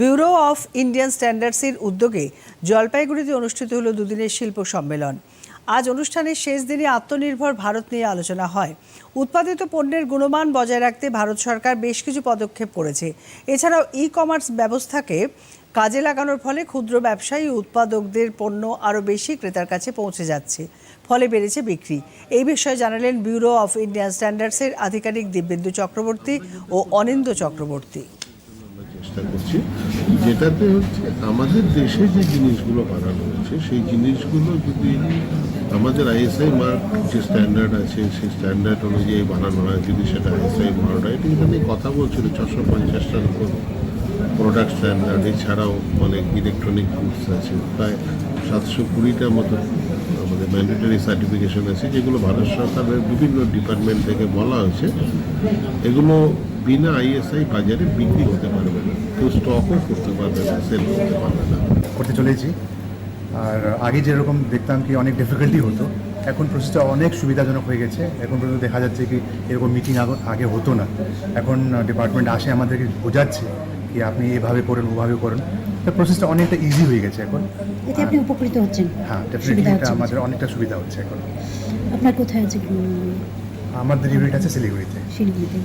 Bureau of Indian স্ট্যান্ডার্ডসের উদ্যোগে জলপাইগুড়িতে অনুষ্ঠিত হলো দুদিনের শিল্প সম্মেলন। আজ অনুষ্ঠানের শেষ দিনে আত্মনির্ভর ভারত নিয়ে আলোচনা হয়। উৎপাদিত পণ্যের গুণমান বজায় রাখতে ভারত সরকার বেশ কিছু পদক্ষেপ করেছে। এছাড়াও ই কমার্স ব্যবস্থাকে কাজে লাগানোর ফলে ক্ষুদ্র ব্যবসায়ী উৎপাদকদের পণ্য আরও বেশি ক্রেতার কাছে পৌঁছে যাচ্ছে, ফলে বেড়েছে বিক্রি। এই বিষয়ে জানালেন ব্যুরো অফ ইন্ডিয়ান স্ট্যান্ডার্ডসের আধিকারিক দিব্যেন্দু চক্রবর্তী ও অনিন্দ চক্রবর্তী। চেষ্টা করছি। যেটাতে হচ্ছে আমাদের দেশে যে জিনিসগুলো বানানো হচ্ছে, সেই জিনিসগুলো যদি আমাদের আইএসআই মার্ক যে স্ট্যান্ডার্ড আছে, সেই স্ট্যান্ডার্ড অনুযায়ী বানানো হয়, যদি সেটা আইএসআই মার্ক হয়, এটা কথা বলছিল ছশো পঞ্চাশটার উপর প্রোডাক্ট স্ট্যান্ডার্ড এছাড়াও অনেক ইলেকট্রনিক গুডস আছে, প্রায় সাতশো কুড়িটার মতো আমাদের ম্যান্ডেটরি সার্টিফিকেশন আছে, যেগুলো ভারত সরকারের বিভিন্ন ডিপার্টমেন্ট থেকে বলা হয়েছে। এগুলো বিনা আইএসআই বাজারে বিক্রি হতে পারবে না। কেউ স্টকও করতে পারবে না সেল করতে পারবে না। করতে চলেছি। আর আগে যেরকম দেখতাম কি অনেক ডিফিকাল্টি হতো এখন প্রসেসটা অনেক সুবিধাজনক হয়ে গেছে। এখন পর্যন্ত দেখা যাচ্ছে কি এরকম মিটিং আগে হতো না। এখন ডিপার্টমেন্ট আসে আমাদেরকে বোঝাচ্ছে কি আপনি এভাবে করেন ওভাবে করেন। তো প্রসেসটা অনেকটা ইজি হয়ে গেছে এখন। এতে আপনি উপকৃত হচ্ছেন। হ্যাঁ এটা আমাদের অনেকটা সুবিধা হচ্ছে এখন। আপনার কোথায় আছে? আমাদের ইউনিট আছে শিলিগুড়িতে। শিলিগুড়িতে।